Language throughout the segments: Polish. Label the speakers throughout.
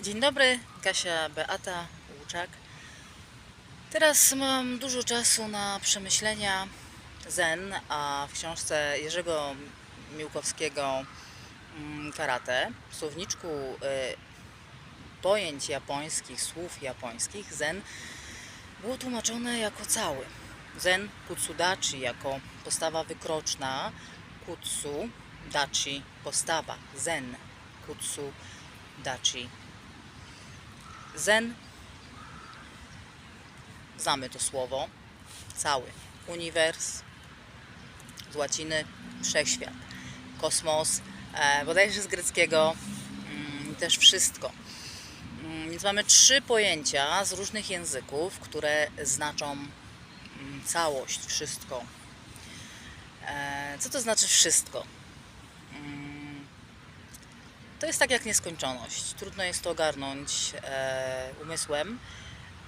Speaker 1: Dzień dobry, Kasia Beata Łuczak. Teraz mam dużo czasu na przemyślenia zen, a w książce Jerzego Miłkowskiego mm, Karate, w słowniczku y, pojęć japońskich, słów japońskich, zen było tłumaczone jako cały. Zen Kutsudachi jako postawa wykroczna, Kutsu Dachi postawa, Zen Kutsu Dachi. Zen, znamy to słowo, cały uniwers, z łaciny wszechświat, kosmos, e, bodajże z greckiego mm, też wszystko. Mm, Więc mamy trzy pojęcia z różnych języków, które znaczą mm, całość, wszystko. E, Co to znaczy wszystko? To jest tak jak nieskończoność. Trudno jest to ogarnąć e, umysłem,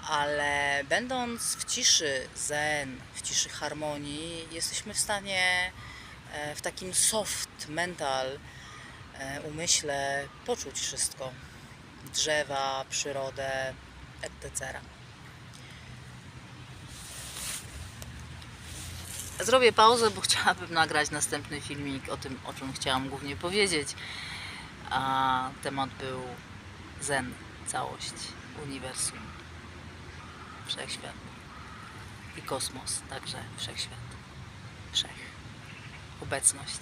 Speaker 1: ale będąc w ciszy zen, w ciszy harmonii, jesteśmy w stanie e, w takim soft mental e, umyśle poczuć wszystko. Drzewa, przyrodę, etc. Zrobię pauzę, bo chciałabym nagrać następny filmik o tym, o czym chciałam głównie powiedzieć. A temat był Zen, całość, uniwersum, wszechświat i kosmos, także wszechświat, wszech, obecność.